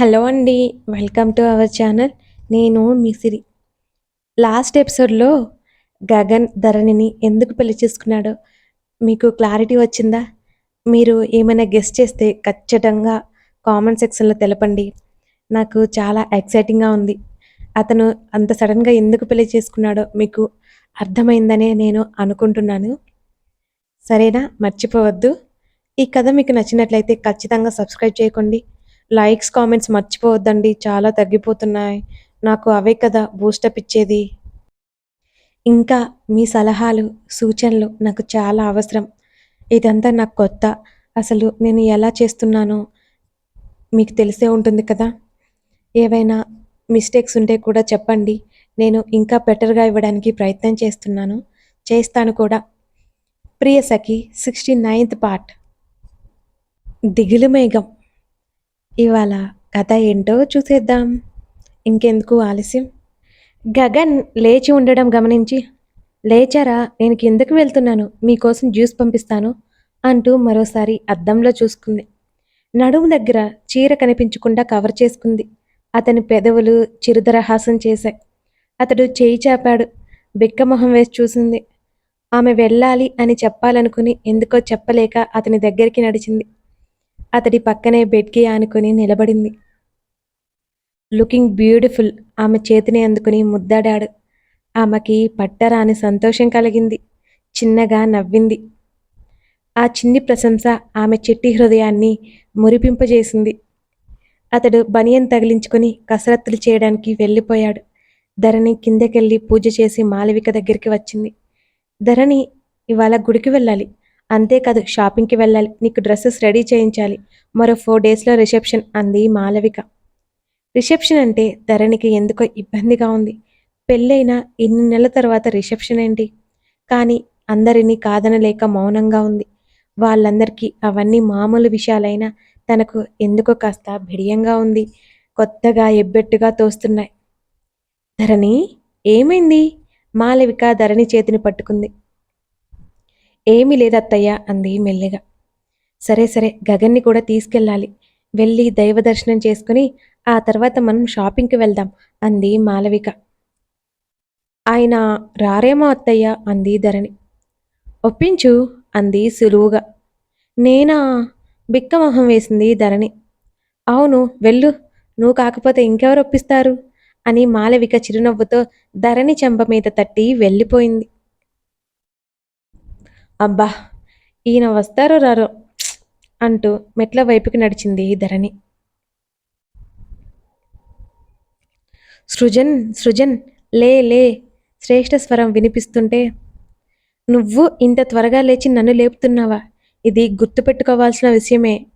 Hello అండి welcome to our channel. నేను మిసిరి last ఎపిసోడ్లో గగన్ ధరణిని ఎందుకు పెళ్ళి చేసుకున్నాడో మీకు క్లారిటీ వచ్చిందా? మీరు ఏమైనా గెస్ట్ చేస్తే ఖచ్చితంగా కామెంట్ సెక్షన్లో తెలపండి. నాకు చాలా ఎక్సైటింగ్గా ఉంది. అతను అంత సడన్గా ఎందుకు పెళ్ళి చేసుకున్నాడో మీకు అర్థమైందనే నేను అనుకుంటున్నాను. సరేనా? మర్చిపోవద్దు. ఈ కథ మీకు నచ్చినట్లయితే ఖచ్చితంగా సబ్స్క్రైబ్ చేయకండి. లైక్స్ కామెంట్స్ మర్చిపోవద్దండి. చాలా తగ్గిపోతున్నాయి. నాకు అవే కదా బూస్టప్ ఇచ్చేది. ఇంకా మీ సలహాలు సూచనలు నాకు చాలా అవసరం. ఇదంతా నాకు కొత్త. అసలు నేను ఎలా చేస్తున్నానో మీకు తెలిసే ఉంటుంది కదా. ఏవైనా మిస్టేక్స్ ఉంటే కూడా చెప్పండి. నేను ఇంకా బెటర్గా ఇవ్వడానికి ప్రయత్నం చేస్తున్నాను. చేస్తాను కూడా. Priya Sakhi sixty ninth part. దిగులు మేఘం. ఇవాళ కథ ఏంటో చూసేద్దాం. ఇంకెందుకు ఆలస్యం? గగన్ లేచి ఉండడం గమనించి లేచారా నేను కిందకు వెళ్తున్నాను మీకోసం జ్యూస్ పంపిస్తాను అంటూ మరోసారి అద్దంలో చూసుకుంది. నడుము దగ్గర చీర కనిపించకుండా కవర్ చేసుకుంది. అతని పెదవులు చిరుదరహాసం చేశాయి. అతడు చేయి చాపాడు బిక్కమొహం వేసి చూసింది. ఆమె వెళ్ళాలి అని చెప్పాలనుకుని ఎందుకో చెప్పలేక అతని దగ్గరికి నడిచింది. అతడి పక్కనే బెడ్కి ఆనుకుని నిలబడింది. Looking beautiful. ఆమె చేతిని అందుకుని ముద్దాడాడు. ఆమెకి పట్టరాని సంతోషం కలిగింది. చిన్నగా నవ్వింది. ఆ చిన్ని ప్రశంస ఆమె చిట్టి హృదయాన్ని మురిపింపజేసింది. అతడు బనియన్ తగిలించుకుని కసరత్తులు చేయడానికి వెళ్ళిపోయాడు. ధరణి కిందకెళ్ళి పూజ చేసి మాలవిక దగ్గరికి వచ్చింది. ధరణి ఇవాళ గుడికి వెళ్ళాలి. అంతేకాదు షాపింగ్కి వెళ్ళాలి నీకు డ్రెస్సెస్ రెడీ చేయించాలి. మరో ఫోర్ డేస్లో రిసెప్షన్ అంది మాలవిక. రిసెప్షన్ అంటే ధరణికి ఎందుకో ఇబ్బందిగా ఉంది. పెళ్ళైన ఇన్ని నెలల తర్వాత రిసెప్షన్ ఏంటి? కానీ అందరినీ కాదనలేక మౌనంగా ఉంది. వాళ్ళందరికీ అవన్నీ మామూలు విషయాలైనా తనకు ఎందుకో కాస్త బిడియంగా ఉంది. కొత్తగా ఎబ్బెట్టుగా తోస్తున్నాయి. ధరణి ఏమైంది? మాలవిక ధరణి చేతిని పట్టుకుంది. ఏమీ లేదత్తయ్య అంది మెల్లిగా. సరే సరే గగన్ని కూడా తీసుకెళ్ళాలి. వెళ్ళి దైవ దర్శనం చేసుకుని ఆ తర్వాత మనం షాపింగ్కి వెళ్దాం అంది మాలవిక. ఆయన రారేమో అత్తయ్య అంది ధరణి. ఒప్పించు అంది సులువుగా. నేనా? బిక్కమొహం వేసింది ధరణి. అవును వెళ్ళు. నువ్వు కాకపోతే ఇంకెవరు ఒప్పిస్తారు? అని మాలవిక చిరునవ్వుతో ధరణి చెంప మీద తట్టి వెళ్ళిపోయింది. అబ్బా ఈయన వస్తారో రారో అంటూ మెట్ల వైపుకి నడిచింది ధరణి. సృజన్ సృజన్ లే లే శ్రేష్ఠ స్వరం వినిపిస్తుంటే నువ్వు ఇంత త్వరగా లేచి నన్ను లేపుతున్నావా? ఇది గుర్తుపెట్టుకోవాల్సిన విషయమే.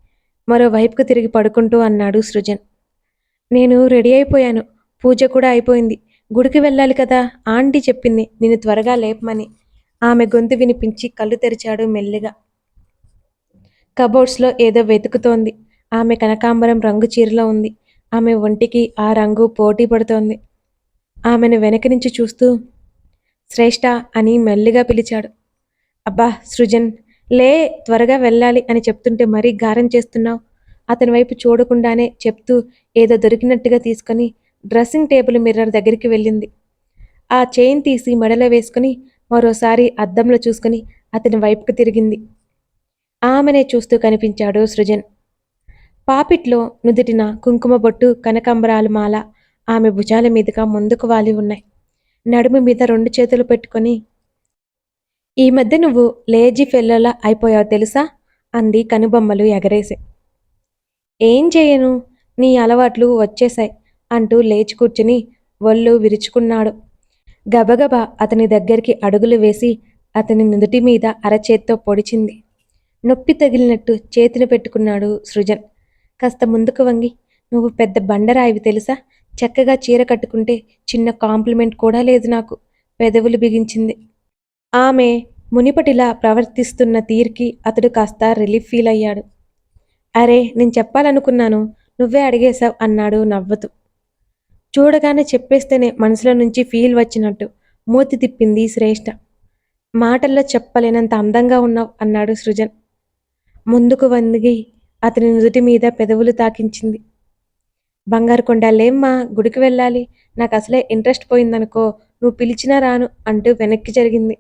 మరోవైపుకు తిరిగి పడుకుంటూ అన్నాడు సృజన్. నేను రెడీ అయిపోయాను. పూజ కూడా అయిపోయింది. గుడికి వెళ్ళాలి కదా ఆంటీ చెప్పింది. నిన్ను త్వరగా లేపమని. ఆమె గొంతు వినిపించి కళ్ళు తెరిచాడు మెల్లిగా. కబోర్డ్స్లో ఏదో వెతుకుతోంది. ఆమె కనకాంబరం రంగు చీరలో ఉంది. ఆమె ఒంటికి ఆ రంగు పోటీ పడుతోంది. ఆమెను వెనక నుంచి చూస్తూ శ్రేష్ఠ అని మెల్లిగా పిలిచాడు. అబ్బా సృజన్ లే త్వరగా వెళ్ళాలి అని చెప్తుంటే మరీ గారం చేస్తున్నావు. అతని వైపు చూడకుండానే చెప్తూ ఏదో దొరికినట్టుగా తీసుకొని డ్రెస్సింగ్ టేబుల్ మిర్రర్ దగ్గరికి వెళ్ళింది. ఆ చైన్ తీసి మెడలో వేసుకుని మరోసారి అద్దంలో చూసుకుని అతని వైపుకు తిరిగింది. ఆమెనే చూస్తూ కనిపించాడు సృజన్. పాపిట్లో నుదుటిన కుంకుమ బొట్టు కనకంబరాలు మాల ఆమె భుజాల మీదుగా ముందుకు వాలి ఉన్నాయి. నడుము మీద రెండు చేతులు పెట్టుకొని ఈ మధ్య నువ్వు లేజీ ఫెల్లోలా అయిపోయావు తెలుసా? అంది కనుబొమ్మలు ఎగరేసి. ఏం చేయను నీ అలవాట్లు వచ్చేశాయి అంటూ లేచి కూర్చుని ఒళ్ళు విరుచుకున్నాడు. గబగబా అతని దగ్గరికి అడుగులు వేసి అతని నుదుటి మీద అరచేత్తో పొడిచింది. నొప్పి తగిలినట్టు చేతిని పెట్టుకున్నాడు సృజన్. కాస్త ముందుకు వంగి నువ్వు పెద్ద బండరాయివి తెలుసా? చక్కగా చీర కట్టుకుంటే చిన్న కాంప్లిమెంట్ కూడా లేదు నాకు పెదవులు బిగించింది. ఆమె మునిపటిలా ప్రవర్తిస్తున్న తీర్కి అతడు కాస్త రిలీఫ్ ఫీల్ అయ్యాడు. అరే నేను చెప్పాలనుకున్నాను నువ్వే అడిగేశావు అన్నాడు నవ్వుతూ. చూడగానే చెప్పేస్తేనే మనసులో నుంచి ఫీల్ వచ్చినట్టు. మూతి తిప్పింది శ్రేష్ఠ మాటల్లో చెప్పలేనంత అందంగా ఉన్నావు అన్నాడు సృజన్. ముందుకు వందిగి అతని నుదుటి మీద పెదవులు తాకించింది. బంగారు కొండ లేమ్మా గుడికి వెళ్ళాలి. నాకు అసలే ఇంట్రెస్ట్ పోయిందనుకో నువ్వు పిలిచినా రాను అంటూ వెనక్కి జరిగింది.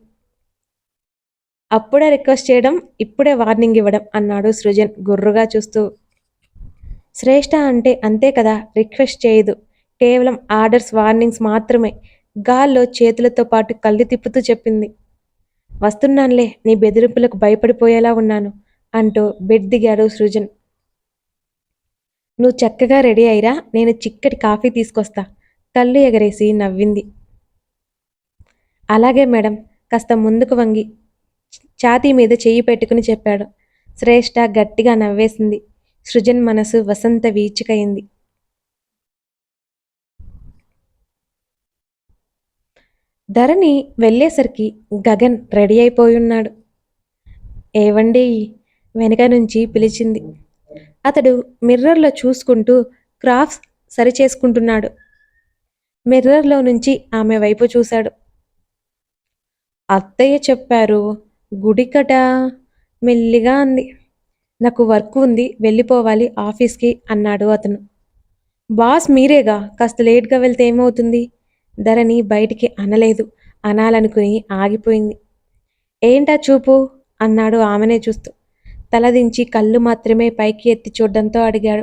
అప్పుడే రిక్వెస్ట్ చేయడం ఇప్పుడే వార్నింగ్ ఇవ్వడం అన్నాడు సృజన్ గుర్రుగా చూస్తూ. శ్రేష్ఠ అంటే అంతే కదా రిక్వెస్ట్ చేయదు. కేవలం ఆర్డర్స్ వార్నింగ్స్ మాత్రమే. గాల్లో చేతులతో పాటు కళ్ళు తిప్పుతూ చెప్పింది. వస్తున్నానులే నీ బెదిరింపులకు భయపడిపోయేలా ఉన్నాను అంటూ బెడ్ దిగాడు సృజన్. నువ్వు చక్కగా రెడీ అయిరా నేను చిక్కటి కాఫీ తీసుకొస్తా కళ్ళు ఎగరేసి నవ్వింది. అలాగే మేడం కాస్త ముందుకు వంగి ఛాతీ మీద చెయ్యి పెట్టుకుని చెప్పాడు. శ్రేష్ఠ గట్టిగా నవ్వేసింది. సృజన్ మనసు వసంత వీచికయింది ధరణి వెళ్ళేసరికి గగన్ రెడీ అయిపోయున్నాడు. ఏవండి? వెనక నుంచి పిలిచింది. అతడు మిర్రర్లో చూసుకుంటూ క్రాఫ్ట్స్ సరిచేసుకుంటున్నాడు. మిర్రర్లో నుంచి ఆమె వైపు చూశాడు. అత్తయ్య చెప్పారు గుడికట మెల్లిగా అంది. నాకు వర్క్ ఉంది వెళ్ళిపోవాలి ఆఫీస్కి అన్నాడు అతను. బాస్ మీరేగా? కాస్త లేట్గా వెళ్తే ఏమవుతుంది? ధరణి బయటికి అనలేదు. అనాలనుకుని ఆగిపోయింది. ఏంటా చూపు? అన్నాడు ఆమెనే చూస్తూ. తలదించి కళ్ళు మాత్రమే పైకి ఎత్తి చూడడంతో అడిగాడు.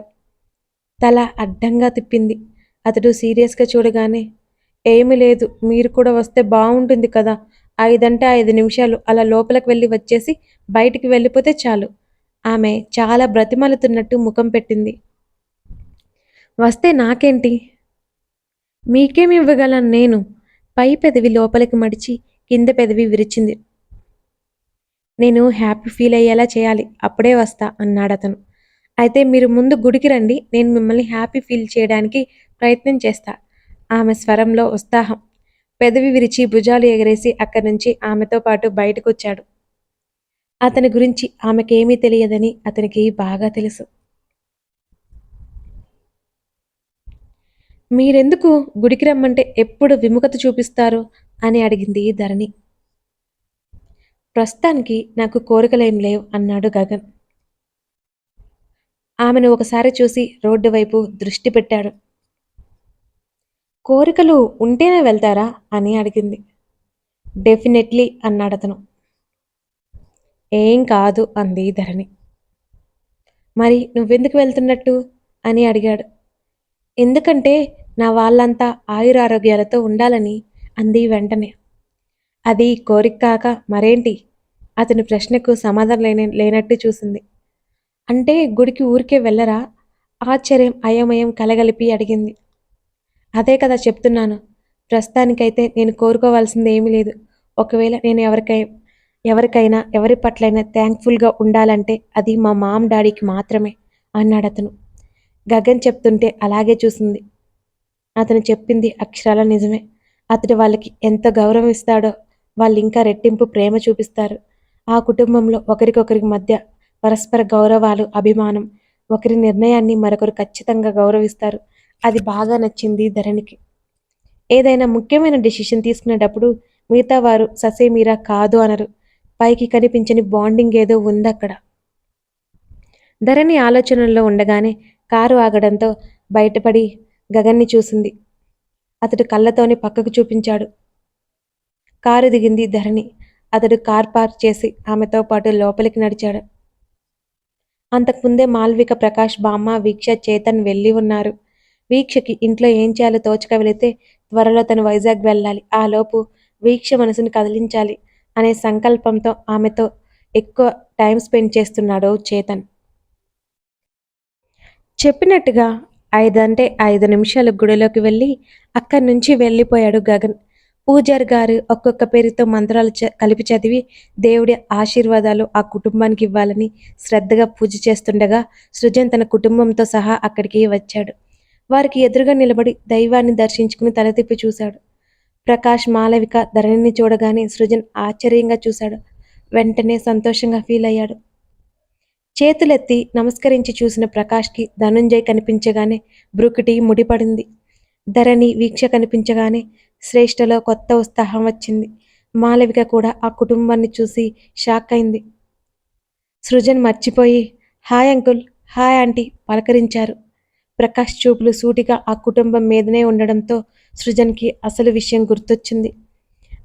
తల అడ్డంగా తిప్పింది. అతడు సీరియస్గా చూడగానే ఏమి లేదు మీరు కూడా వస్తే బాగుంటుంది కదా. ఐదంటే ఐదు నిమిషాలు అలా లోపలికి వెళ్ళి వచ్చేసి బయటికి వెళ్ళిపోతే చాలు. ఆమె చాలా బ్రతిమలుతున్నట్టు ముఖం పెట్టింది. వస్తే నాకేంటి? మీకేమి ఇవ్వగలను నేను? పై పెదవి లోపలికి మడిచి కింద పెదవి విరిచింది. నేను హ్యాపీ ఫీల్ అయ్యేలా చేయాలి అప్పుడే వస్తా అన్నాడు అతను అయితే మీరు ముందు గుడికి రండి నేను మిమ్మల్ని హ్యాపీ ఫీల్ చేయడానికి ప్రయత్నం చేస్తా. ఆమె స్వరంలో ఉత్సాహం. పెదవి విరిచి భుజాలు ఎగరేసి అక్కడి నుంచి ఆమెతో పాటు బయటకు వచ్చాడు అతని గురించి ఆమెకేమీ తెలియదని అతనికి బాగా తెలుసు. మీరెందుకు గుడికి రమ్మంటే ఎప్పుడు విముఖత చూపిస్తారు? అని అడిగింది ధరణి. ప్రస్తుతానికి నాకు కోరికలేం లేవు అన్నాడు గగన్. ఆమెను ఒకసారి చూసి రోడ్డు వైపు దృష్టి పెట్టాడు. కోరికలు ఉంటేనే వెళ్తారా? అని అడిగింది. డెఫినెట్లీ అన్నాడతను ఏం కాదు అంది ధరణి. మరి నువ్వెందుకు వెళ్తున్నట్టు? అని అడిగాడు. ఎందుకంటే నా వాళ్ళంతా ఆయురారోగ్యాలతో ఉండాలని అంది వెంటనే. అది కోరిక కాక మరేంటి? అతని ప్రశ్నకు సమాధానం లేని లేనట్టు చూసింది. అంటే గుడికి ఊరికే వెళ్ళరా? ఆశ్చర్యం అయోమయం కలగలిపి అడిగింది. అదే కదా చెప్తున్నాను. ప్రస్తుతానికైతే నేను కోరుకోవాల్సింది ఏమీ లేదు. ఒకవేళ నేను ఎవరికై ఎవరికైనా ఎవరి పట్లైనా థ్యాంక్ఫుల్గా ఉండాలంటే అది మా మామ్ డాడీకి మాత్రమే అన్నాడు అతను గగన్ చెప్తుంటే అలాగే చూసింది. అతను చెప్పింది అక్షరాల నిజమే. అతడు వాళ్ళకి ఎంత గౌరవం ఇస్తాడో వాళ్ళు ఇంకా రెట్టింపు ప్రేమ చూపిస్తారు. ఆ కుటుంబంలో ఒకరికొకరికి మధ్య పరస్పర గౌరవాలు అభిమానం ఒకరి నిర్ణయాన్ని మరొకరు ఖచ్చితంగా గౌరవిస్తారు. అది బాగా నచ్చింది ధరణికి. ఏదైనా ముఖ్యమైన డిసిషన్ తీసుకునేటప్పుడు మిగతా వారు ససేమీరా కాదు అనరు. పైకి కనిపించని బాండింగ్ ఏదో ఉందక్కడ. ధరణి ఆలోచనల్లో ఉండగానే కారు ఆగడంతో బయటపడి గగన్ని చూసింది. అతడు కళ్ళతోనే పక్కకు చూపించాడు. కారు దిగింది ధరణి. అతడు కార్ పార్క్ చేసి ఆమెతో పాటు లోపలికి నడిచాడు. అంతకుముందే మాల్విక ప్రకాష్ బామ్మ వీక్ష చేతన్ వెళ్ళి ఉన్నారు. వీక్షకి ఇంట్లో ఏం చేయాలో తోచక వెళితే త్వరలో తను వైజాగ్ వెళ్ళాలి. ఆలోపు వీక్ష మనసుని కదిలించాలి అనే సంకల్పంతో ఆమెతో ఎక్కువ టైం స్పెండ్ చేస్తున్నాడు చేతన్. చెప్పినట్టుగా ఐదంటే ఐదు నిమిషాలు గుడిలోకి వెళ్ళి అక్కడి నుంచి వెళ్ళిపోయాడు గగన్. పూజారి గారు ఒక్కొక్క పేరుతో మంత్రాలు కలిపి చదివి దేవుడి ఆశీర్వాదాలు ఆ కుటుంబానికి ఇవ్వాలని శ్రద్ధగా పూజ చేస్తుండగా సృజన్ తన కుటుంబంతో సహా అక్కడికి వచ్చాడు. వారికి ఎదురుగా నిలబడి దైవాన్ని దర్శించుకుని తల తిప్పి చూశాడు. ప్రకాష్ మాలవిక ధరణిని చూడగానే సృజన్ ఆశ్చర్యంగా చూశాడు. వెంటనే సంతోషంగా ఫీల్ అయ్యాడు. చేతులెత్తి నమస్కరించి చూసిన ప్రకాష్కి ధనుంజయ్ కనిపించగానే బ్రుకిటి ముడిపడింది. ధరణి వీక్ష కనిపించగానే శ్రేష్టలో కొత్త ఉత్సాహం వచ్చింది. మాలవిక కూడా ఆ కుటుంబాన్ని చూసి షాక్ అయింది. సృజన్ మర్చిపోయి హాయ్ అంకుల్ హాయ్ ఆంటీ పలకరించారు. ప్రకాష్ చూపులు సూటిగా ఆ కుటుంబం మీదనే ఉండడంతో సృజన్కి అసలు విషయం గుర్తొచ్చింది.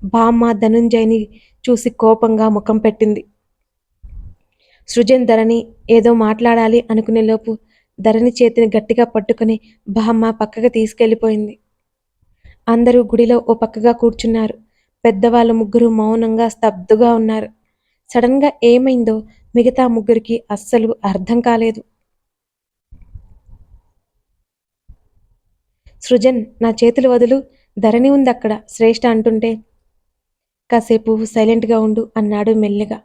బామ్మ ధనుంజయ్ని చూసి కోపంగా ముఖం పెట్టింది. సృజన్ ధరణి ఏదో మాట్లాడాలి అనుకునే లోపు ధరణి చేతిని గట్టిగా పట్టుకుని బామ్మ పక్కకు తీసుకెళ్ళిపోయింది. అందరూ గుడిలో ఓ పక్కగా కూర్చున్నారు. పెద్దవాళ్ళు ముగ్గురు మౌనంగా స్తబ్దుగా ఉన్నారు. సడన్గా ఏమైందో మిగతా ముగ్గురికి అస్సలు అర్థం కాలేదు. సృజన్ నా చేతులు వదులు ధరణి ఉంది అక్కడ శ్రేష్ఠ అంటుంటే కాసేపు సైలెంట్గా ఉండు అన్నాడు మెల్లిగా.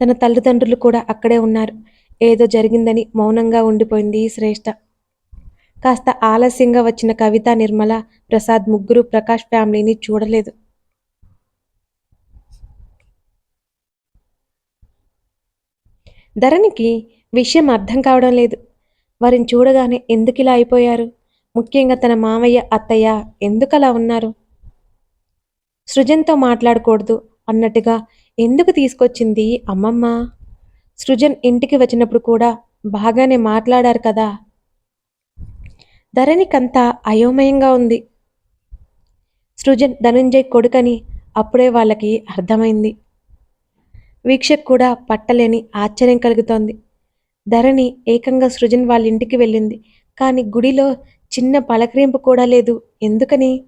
తన తల్లిదండ్రులు కూడా అక్కడే ఉన్నారు. ఏదో జరిగిందని మౌనంగా ఉండిపోయింది శ్రేష్ఠ కాస్త ఆలస్యంగా వచ్చిన కవిత నిర్మల ప్రసాద్ ముగ్గురు ప్రకాష్ ఫ్యామిలీని చూడలేదు. ధరణికి విషయం అర్థం కావడం లేదు. వారిని చూడగానే ఎందుకు ఇలా అయిపోయారు? ముఖ్యంగా తన మామయ్య అత్తయ్య ఎందుకలా ఉన్నారు? సృజన్తో మాట్లాడకూడదు అన్నట్టుగా ఎందుకు తీసుకొచ్చింది అమ్మమ్మ? సృజన్ ఇంటికి వచ్చినప్పుడు కూడా బాగానే మాట్లాడారు కదా. ధరణికంతా అయోమయంగా ఉంది. సృజన్ ధనుంజయ్ కొడుకని అప్పుడే వాళ్ళకి అర్థమైంది. వీక్షకు కూడా పట్టలేని ఆశ్చర్యం కలుగుతోంది. ధరణి ఏకంగా సృజన్ వాళ్ళ ఇంటికి వెళ్ళింది. కానీ గుడిలో చిన్న పలకరింపు కూడా లేదు. ఎందుకని?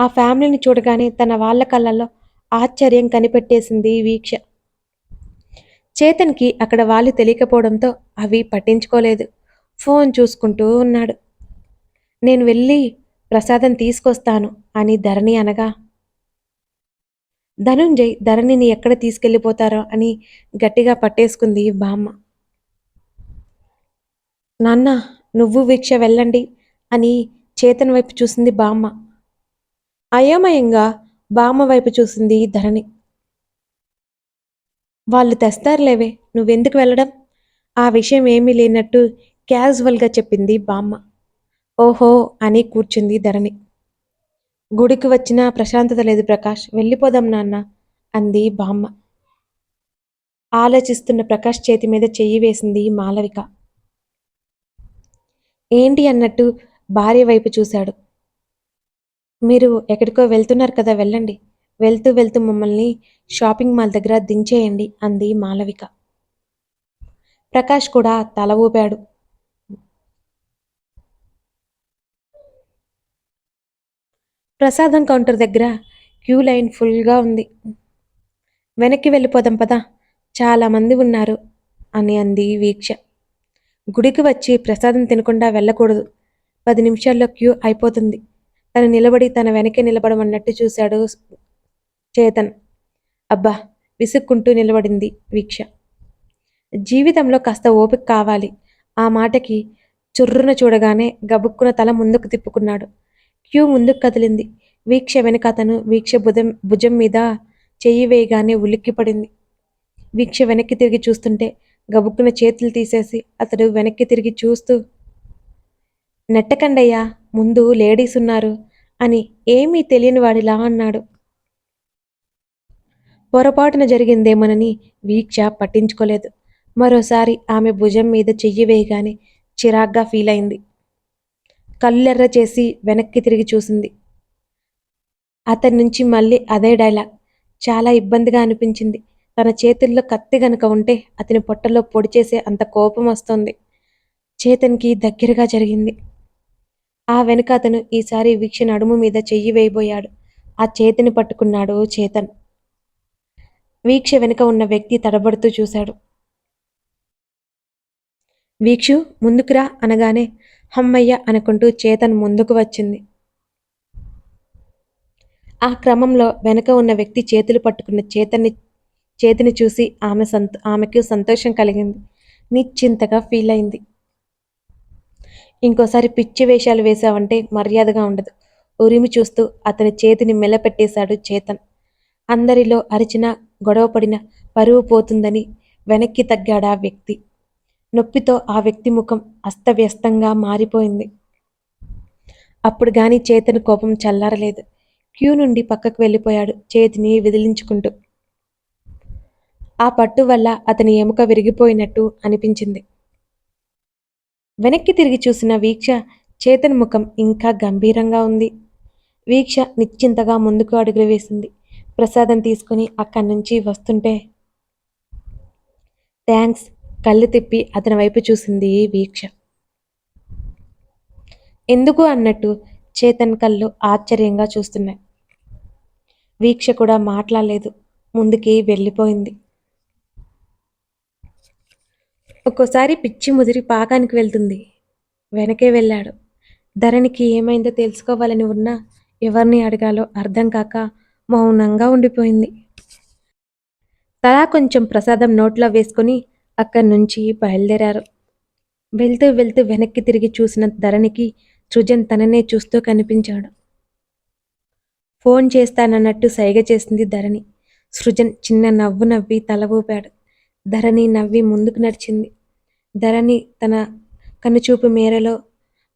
ఆ ఫ్యామిలీని చూడగానే తన వాళ్ళ కళ్ళల్లో ఆశ్చర్యం కనిపెట్టేసింది వీక్ష. చేతన్కి అక్కడ వాళ్ళు తెలియకపోవడంతో అవి పట్టించుకోలేదు. ఫోన్ చూసుకుంటూ ఉన్నాడు. నేను వెళ్ళి ప్రసాదం తీసుకొస్తాను అని ధరణి అనగా ధనుంజయ్ ధరణిని ఎక్కడ తీసుకెళ్ళిపోతారో అని గట్టిగా పట్టేసుకుంది బామ్మ. నాన్న నువ్వు వీక్ష వెళ్ళండి అని చేతన్ వైపు చూసింది బామ్మ. అయోమయంగా బామ్మ వైపు చూసింది ధరణి. వాళ్ళు తెస్తారులేవే నువ్వెందుకు వెళ్ళడం? ఆ విషయం ఏమీ లేనట్టు క్యాజువల్గా చెప్పింది బామ్మ. ఓహో అని కూర్చుంది ధరణి. గుడికి వచ్చినా ప్రశాంతత లేదు ప్రకాష్ వెళ్ళిపోదాం నాన్న అంది బామ్మ. ఆలోచిస్తున్న ప్రకాష్ చేతి మీద చెయ్యి వేసింది మాలవిక. ఏంటి అన్నట్టు భార్య వైపు చూశాడు. మీరు ఎక్కడికో వెళ్తున్నారు కదా వెళ్ళండి. వెళ్తూ వెళ్తూ మమ్మల్ని షాపింగ్ మాల్ దగ్గర దించేయండి అంది మాలవిక. ప్రకాష్ కూడా తల ఊపాడు. ప్రసాదం కౌంటర్ దగ్గర క్యూ లైన్ ఫుల్గా ఉంది. వెనక్కి వెళ్ళిపోదాం పదా చాలామంది ఉన్నారు అని అంది వీక్ష. గుడికి వచ్చి ప్రసాదం తినకుండా వెళ్ళకూడదు. పది నిమిషాల్లో క్యూ అయిపోతుంది. తను నిలబడి తన వెనకే నిలబడమన్నట్టు చూశాడు చేతన్. అబ్బా విసుక్కుంటూ నిలబడింది వీక్ష. జీవితంలో కాస్త ఓపిక కావాలి. ఆ మాటకి చుర్రున చూడగానే గబుక్కున తల ముందుకు తిప్పుకున్నాడు. క్యూ ముందుకు కదిలింది. వీక్ష వెనక అతను వీక్ష భుజం భుజం మీద చెయ్యి వేయగానే ఉలిక్కిపడింది. వీక్ష వెనక్కి తిరిగి చూస్తుంటే గబుక్కున చేతులు తీసేసి అతడు వెనక్కి తిరిగి చూస్తూ నెట్టకండయ్యా ముందు లేడీస్ ఉన్నారు అని ఏమీ తెలియని వాడిలా అన్నాడు. పొరపాటున జరిగిందేమోనని వీక్ష పట్టించుకోలేదు. మరోసారి ఆమె భుజం మీద చెయ్యి వేయగానే చిరాగ్గా ఫీల్ అయింది. కళ్ళెర్ర చేసి వెనక్కి తిరిగి చూసింది. అతని నుంచి మళ్ళీ అదే డైలాగ్. చాలా ఇబ్బందిగా అనిపించింది. తన చేతుల్లో కత్తి గనుక ఉంటే అతని పొట్టలో పొడి చేసే అంత కోపం వస్తుంది. చేతనికి దగ్గరగా జరిగింది. ఆ వెనుక అతను ఈసారి వీక్ష నడుము మీద చెయ్యి వేయబోయాడు. ఆ చేతిని పట్టుకున్నాడు చేతన్. వీక్ష వెనుక ఉన్న వ్యక్తి తడబడుతూ చూశాడు. వీక్షు ముందుకురా అనగానే హమ్మయ్య అనుకుంటూ చేతన్ ముందుకు వచ్చింది. ఆ క్రమంలో వెనక ఉన్న వ్యక్తి చేతులు పట్టుకున్న చేతన్ని చేతిని చూసి ఆమె సంత ఆమెకు సంతోషం కలిగింది. నిశ్చింతగా ఫీల్ అయింది. ఇంకోసారి పిచ్చి వేషాలు వేశావంటే మర్యాదగా ఉండదు. ఉరిమి చూస్తూ అతని చేతిని మెల్లపెట్టేశాడు చేతన్. అందరిలో అరిచిన గొడవపడిన పరువు పోతుందని వెనక్కి తగ్గాడు ఆ వ్యక్తి. నొప్పితో ఆ వ్యక్తి ముఖం అస్తవ్యస్తంగా మారిపోయింది. అప్పుడు గాని చేతను కోపం చల్లారలేదు. క్యూ నుండి పక్కకు వెళ్ళిపోయాడు చేతిని విదిలించుకుంటూ. ఆ పట్టు వల్ల అతని ఎముక విరిగిపోయినట్టు అనిపించింది. వెనక్కి తిరిగి చూసిన వీక్ష చేతన్ ముఖం ఇంకా గంభీరంగా ఉంది. వీక్ష నిశ్చింతగా ముందుకు అడుగులు వేసింది. ప్రసాదం తీసుకుని అక్కడి నుంచి వస్తుంటే థ్యాంక్స్ కళ్ళు తిప్పి అతని వైపు చూసింది వీక్ష. ఎందుకు అన్నట్టు చేతన్ కళ్ళు ఆశ్చర్యంగా చూస్తున్నాయి. వీక్ష కూడా మాట్లాడలేదు. ముందుకి వెళ్ళిపోయింది. ఒక్కోసారి పిచ్చి ముదిరి పాకానికి వెళ్తుంది. వెనకే వెళ్ళాడు. ధరణికి ఏమైందో తెలుసుకోవాలని ఉన్నా ఎవరిని అడగాలో అర్థం కాక మౌనంగా ఉండిపోయింది. తలా కొంచెం ప్రసాదం నోట్లో వేసుకుని అక్కడి నుంచి బయలుదేరారు. వెళ్తూ వెళ్తూ వెనక్కి తిరిగి చూసిన ధరణికి సృజన్ తననే చూస్తూ కనిపించాడు. ఫోన్ చేస్తానన్నట్టు సైగ చేసింది ధరణి. సృజన్ చిన్న నవ్వు నవ్వి తల ఊపాడు. ధరణి నవ్వి ముందుకు నడిచింది. ధరణి తన కనుచూపు మేరలో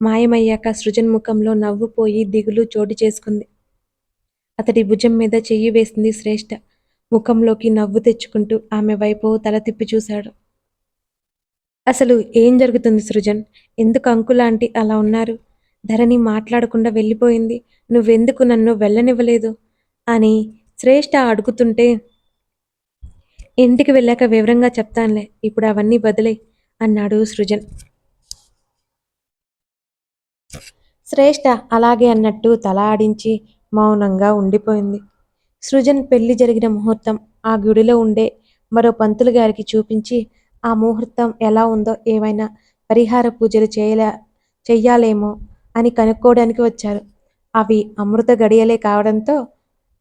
మాయమయ్యాక సృజన్ ముఖంలో నవ్వు పోయి దిగులు చోటు చేసుకుంది. అతడి భుజం మీద చెయ్యి వేసింది శ్రేష్ఠ ముఖంలోకి నవ్వు తెచ్చుకుంటూ ఆమె వైపు తల తిప్పి చూశాడు. అసలు ఏం జరుగుతుంది సృజన్? ఎందుకు అంకులాంటి అలా ఉన్నారు? ధరణి మాట్లాడకుండా వెళ్ళిపోయింది. నువ్వెందుకు నన్ను వెళ్ళనివ్వలేదు? అని శ్రేష్ఠ అడుగుతుంటే ఇంటికి వెళ్ళాక వివరంగా చెప్తానులే. ఇప్పుడు అవన్నీ బదిలే అన్నాడు సృజన్. శ్రేష్ఠ అలాగే అన్నట్టు తల ఆడించి మౌనంగా ఉండిపోయింది. సృజన్ పెళ్ళి జరిగిన ముహూర్తం ఆ గుడిలో ఉండే మరో పంతులు గారికి చూపించి ఆ ముహూర్తం ఎలా ఉందో ఏమైనా పరిహార పూజలు చేయలే చెయ్యాలేమో అని కనుక్కోవడానికి వచ్చారు. అవి అమృత గడియలే కావడంతో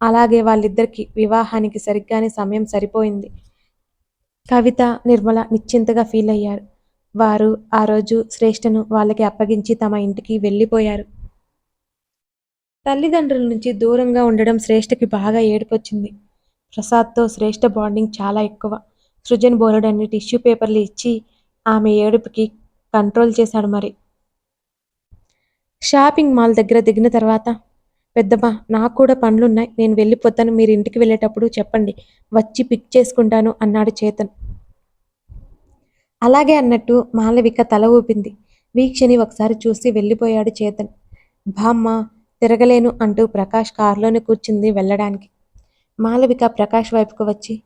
అలాగే వాళ్ళిద్దరికి వివాహానికి సరిగ్గానే సమయం సరిపోయింది. కవిత నిర్మల నిశ్చింతగా ఫీల్ అయ్యారు. వారు ఆ రోజు శ్రేష్ఠను వాళ్ళకి అప్పగించి తమ ఇంటికి వెళ్ళిపోయారు. తల్లిదండ్రుల నుంచి దూరంగా ఉండడం శ్రేష్ఠకి బాగా ఏడుపొచ్చింది. ప్రసాద్తో శ్రేష్ఠ బాండింగ్ చాలా ఎక్కువ. సృజన్ బోలెడన్ని టిష్యూ పేపర్లు ఇచ్చి ఆమె ఏడుపుకి కంట్రోల్ చేశాడు మరి. షాపింగ్ మాల్ దగ్గర దిగిన తర్వాత పెద్దమ్మ నాకు కూడా పనులున్నాయి. నేను వెళ్ళిపోతాను. మీరు ఇంటికి వెళ్ళేటప్పుడు చెప్పండి. వచ్చి పిక్ చేసుకుంటాను అన్నాడు చేతన్. అలాగే అన్నట్టు మాలవిక తల ఊపింది. వీక్షని ఒకసారి చూసి వెళ్ళిపోయాడు చేతన్. బామ్మ తిరగలేను అంటూ ప్రకాష్ కారులోనే కూర్చుంది వెళ్ళడానికి. మాలవిక ప్రకాష్ వైపుకు వచ్చి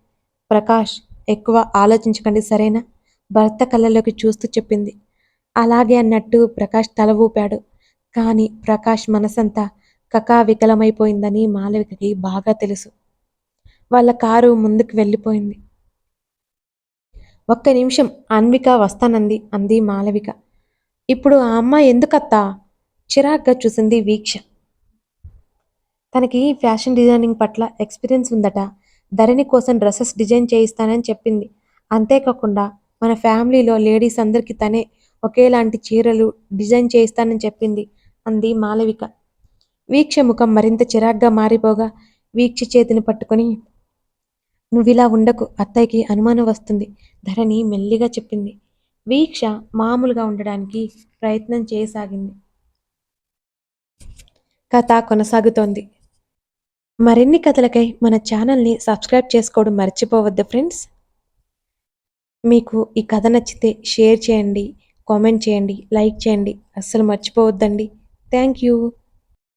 ప్రకాష్ ఎక్కువ ఆలోచించకండి సరేనా? భర్త కళ్ళలోకి చూస్తూ చెప్పింది. అలాగే అన్నట్టు ప్రకాష్ తల ఊపాడు. కానీ ప్రకాష్ మనసంతా కకావికలమైపోయిందని మాలవికకి బాగా తెలుసు. వాళ్ళ కారు ముందుకు వెళ్ళిపోయింది. ఒక్క నిమిషం అన్విక వస్తానంది అంది మాలవిక. ఇప్పుడు ఆ అమ్మాయి ఎందుకత్తా? చిరాగ్గా చూసింది వీక్ష. తనకి ఫ్యాషన్ డిజైనింగ్ పట్ల ఎక్స్పీరియన్స్ ఉందట. ధరణి కోసం డ్రెస్సెస్ డిజైన్ చేయిస్తానని చెప్పింది. అంతేకాకుండా మన ఫ్యామిలీలో లేడీస్ అందరికీ తనే ఒకేలాంటి చీరలు డిజైన్ చేయిస్తానని చెప్పింది అంది మాలవిక. వీక్ష ముఖం మరింత చిరాగ్గా మారిపోగా వీక్ష చేతిని పట్టుకొని నువ్విలా ఉండకు. అత్తయ్యకి అనుమానం వస్తుంది. ధరణి మెల్లిగా చెప్పింది. వీక్ష మామూలుగా ఉండడానికి ప్రయత్నం చేయసాగింది. కథ కొనసాగుతోంది. మరిన్ని కథలకై మన ఛానల్ని సబ్స్క్రైబ్ చేసుకోవడం మర్చిపోవద్దు ఫ్రెండ్స్. మీకు ఈ కథ నచ్చితే షేర్ చేయండి కామెంట్ చేయండి లైక్ చేయండి. అస్సలు మర్చిపోవద్దండి. Thank you.